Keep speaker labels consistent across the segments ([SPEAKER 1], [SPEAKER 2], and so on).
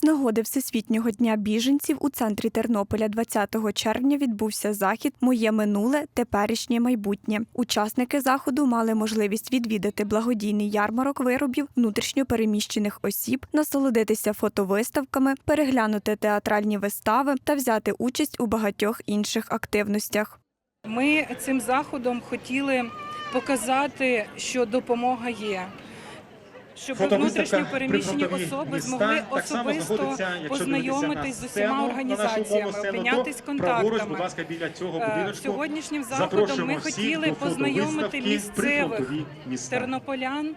[SPEAKER 1] З нагоди Всесвітнього дня біженців у центрі Тернополя 20 червня відбувся захід Моє минуле, теперішнє майбутнє. Учасники заходу мали можливість відвідати благодійний ярмарок виробів внутрішньопереміщених осіб, насолодитися фотовиставками, переглянути театральні вистави та взяти участь у багатьох інших активностях.
[SPEAKER 2] Ми цим заходом хотіли показати, що допомога є. Щоб внутрішньо переміщені особи змогли особисто познайомитись з усіма організаціями,
[SPEAKER 3] будь
[SPEAKER 2] контактами. Е. Сьогоднішнім заходом ми хотіли познайомити місцевих
[SPEAKER 3] «Прифронтові
[SPEAKER 2] тернополян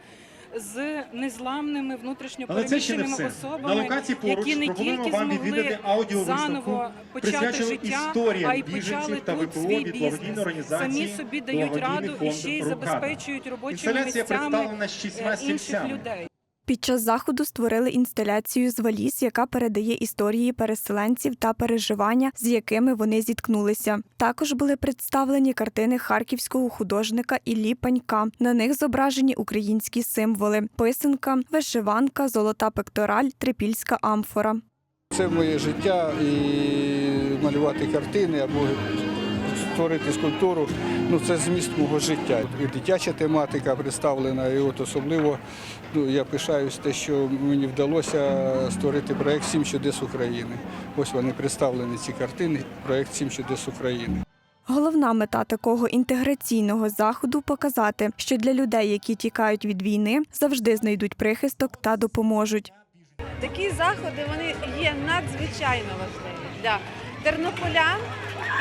[SPEAKER 2] з незламними внутрішньо
[SPEAKER 3] Але це ще не
[SPEAKER 2] переміщеними
[SPEAKER 3] все.
[SPEAKER 2] особами,
[SPEAKER 3] На локації поруч
[SPEAKER 2] які не тільки
[SPEAKER 3] вам
[SPEAKER 2] змогли заново почати життя, а й почали
[SPEAKER 3] та
[SPEAKER 2] тут свій бізнес. Самі собі дають раду і ще й забезпечують робочими місцями е, інших людей.
[SPEAKER 1] Під час заходу створили інсталяцію з валіз, яка передає історії переселенців та переживання, з якими вони зіткнулися. Також були представлені картини харківського художника Іллі Панька. На них зображені українські символи: писанка, вишиванка, золота пектораль, трипільська амфора.
[SPEAKER 4] Це моє життя і малювати картини або створити скульптуру. Ну це зміст мого життя. І дитяча тематика представлена, і от особливо ну, я пишаюсь те, що мені вдалося створити проєкт Сім чудес України. Ось вони представлені ці картини. Проєкт Сім чудес України.
[SPEAKER 1] Головна мета такого інтеграційного заходу показати, що для людей, які тікають від війни, завжди знайдуть прихисток та допоможуть.
[SPEAKER 5] Такі заходи вони є надзвичайно важливі для тернополян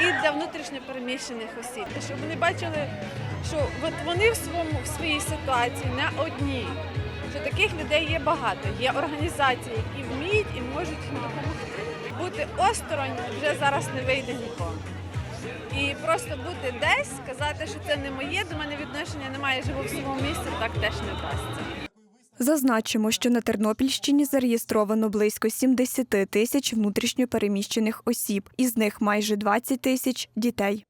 [SPEAKER 5] і для внутрішньопереміщених осіб. Щоб вони бачили, що от вони в своєму в своїй ситуації не одні. Що таких людей є багато. Є організації, які вміють і можуть їм допомогти. Бути осторонь вже зараз не вийде нікому. І просто бути десь, сказати, що це не моє, до мене відношення немає, живу в своєму місці, так теж не вдасться.
[SPEAKER 1] Зазначимо, що на Тернопільщині зареєстровано близько 70 тисяч внутрішньопереміщених осіб, із них майже 20 тисяч дітей.